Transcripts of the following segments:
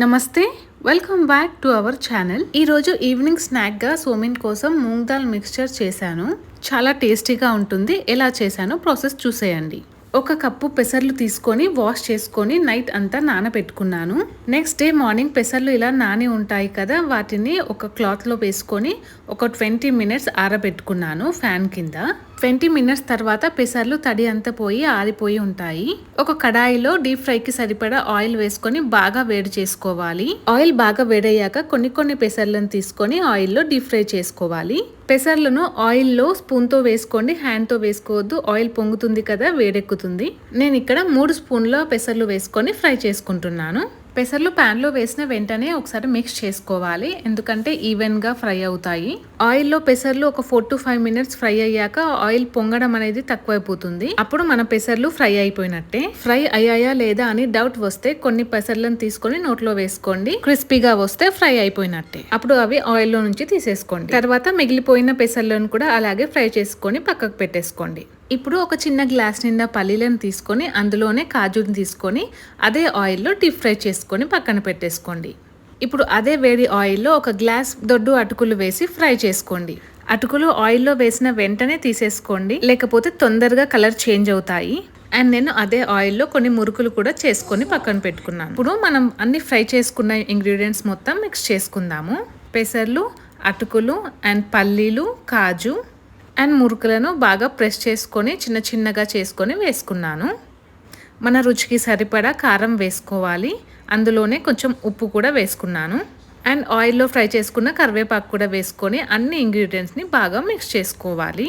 నమస్తే welcome back to our channel ఈరోజు evening స్నాక్గా సోమిన్ కోసం మూంగ్ దాల్ మిక్స్చర్ చేశాను. చాలా టేస్టీగా ఉంటుంది. ఎలా చేశానో ప్రాసెస్ చూసేయండి. ఒక కప్పు పెసర్లు తీసుకొని వాష్ చేసుకొని నైట్ అంతా నానబెట్టుకున్నాను. నెక్స్ట్ డే మార్నింగ్ పెసర్లు ఇలా నాని ఉంటాయి కదా వాటిని ఒక క్లాత్లో వేసుకొని ఒక ట్వంటీ మినిట్స్ ఆరబెట్టుకున్నాను ఫ్యాన్ కింద. ట్వంటీ మినిట్స్ తర్వాత పెసర్లు తడి అంతా పోయి ఆరిపోయి ఉంటాయి. ఒక కడాయిలో డీప్ ఫ్రైకి సరిపడా ఆయిల్ వేసుకొని బాగా వేడి చేసుకోవాలి. ఆయిల్ బాగా వేడయ్యాక కొన్ని కొన్ని పెసర్లను తీసుకొని ఆయిల్లో డీప్ ఫ్రై చేసుకోవాలి. పెసర్లను ఆయిల్లో స్పూన్తో వేసుకోండి. హ్యాండ్తో వేసుకోవద్దు. ఆయిల్ పొంగుతుంది కదా వేడెక్కుతుంది. నేను ఇక్కడ మూడు స్పూన్ల పెసర్లు వేసుకొని ఫ్రై చేసుకుంటున్నాను. పెసర్లు ప్యాన్లో వేసిన వెంటనే ఒకసారి మిక్స్ చేసుకోవాలి. ఎందుకంటే ఈవెన్గా ఫ్రై అవుతాయి. ఆయిల్లో పెసర్లు ఒక four to five minutes fry అయ్యాక ఆయిల్ పొంగడం అనేది తక్కువైపోతుంది. అప్పుడు మన పెసర్లు ఫ్రై అయిపోయినట్టే. ఫ్రై అయ్యాయా లేదా అని డౌట్ వస్తే కొన్ని పెసర్లను తీసుకొని నోట్లో వేసుకోండి. క్రిస్పీగా వస్తే ఫ్రై అయిపోయినట్టే. అప్పుడు అవి ఆయిల్లో నుంచి తీసేసుకోండి. తర్వాత మిగిలిపోయిన పెసర్లను కూడా అలాగే ఫ్రై చేసుకొని పక్కకు పెట్టేసుకోండి. ఇప్పుడు ఒక చిన్న గ్లాస్ నిండా పల్లీలను తీసుకొని అందులోనే కాజుని తీసుకొని అదే ఆయిల్లో డీప్ ఫ్రై చేసుకొని పక్కన పెట్టేసుకోండి. ఇప్పుడు అదే వేడి ఆయిల్లో ఒక గ్లాస్ దొడ్డు అటుకులు వేసి ఫ్రై చేసుకోండి. అటుకులు ఆయిల్లో వేసిన వెంటనే తీసేసుకోండి. లేకపోతే తొందరగా కలర్ చేంజ్ అవుతాయి. అండ్ నేను అదే ఆయిల్లో కొన్ని మురుకులు కూడా చేసుకొని పక్కన పెట్టుకున్నాను. ఇప్పుడు మనం అన్ని ఫ్రై చేసుకున్న ఇంగ్రీడియంట్స్ మొత్తం మిక్స్ చేసుకుందాము. పెసర్లు అటుకులు అండ్ పల్లీలు కాజు అండ్ మురుకులను బాగా ప్రెస్ చేసుకొని చిన్న చిన్నగా చేసుకొని వేసుకున్నాను. మన రుచికి సరిపడా కారం వేసుకోవాలి. అందులోనే కొంచెం ఉప్పు కూడా వేసుకున్నాను. అండ్ ఆయిల్లో ఫ్రై చేసుకున్న కరివేపాకు కూడా వేసుకొని అన్ని ఇంగ్రీడియంట్స్ని బాగా మిక్స్ చేసుకోవాలి.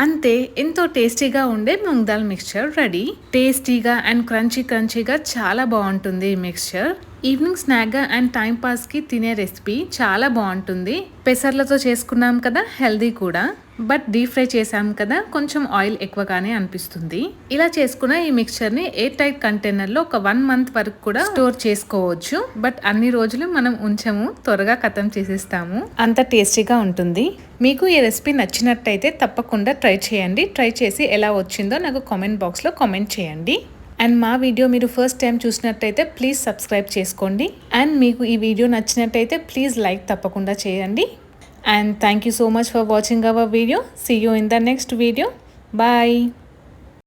అంతే ఎంతో టేస్టీగా ఉండే మూంగ్ దాల్ మిక్స్చర్ రెడీ టేస్టీగా అండ్ క్రంచీ క్రంచీగా చాలా బాగుంటుంది ఈ మిక్స్చర్ ఈవినింగ్ స్నాక్గా అండ్ టైం పాస్కి తినే రెసిపీ చాలా బాగుంటుంది. పెసర్లతో చేసుకున్నాం కదా హెల్దీ కూడా. బట్ డీప్ ఫ్రై చేసాం కదా కొంచెం ఆయిల్ ఎక్కువగానే అనిపిస్తుంది. ఇలా చేసుకున్న ఈ మిక్చర్ని ఎయిర్ టైట్ కంటైనర్లో ఒక వన్ మంత్ వరకు కూడా స్టోర్ చేసుకోవచ్చు. బట్ అన్ని రోజులు మనం ఉంచము త్వరగా కథం చేసేస్తాము. అంత టేస్టీగా ఉంటుంది. మీకు ఈ రెసిపీ నచ్చినట్టయితే తప్పకుండా ట్రై చేయండి. ట్రై చేసి ఎలా వచ్చిందో నాకు కామెంట్ బాక్స్లో కామెంట్ చేయండి. అండ్ మా వీడియో మీరు ఫస్ట్ టైం చూసినట్టయితే ప్లీజ్ సబ్స్క్రైబ్ చేసుకోండి. అండ్ మీకు ఈ వీడియో నచ్చినట్టయితే ప్లీజ్ లైక్ తప్పకుండా చేయండి. And thank you so much for watching our video see you in the next video bye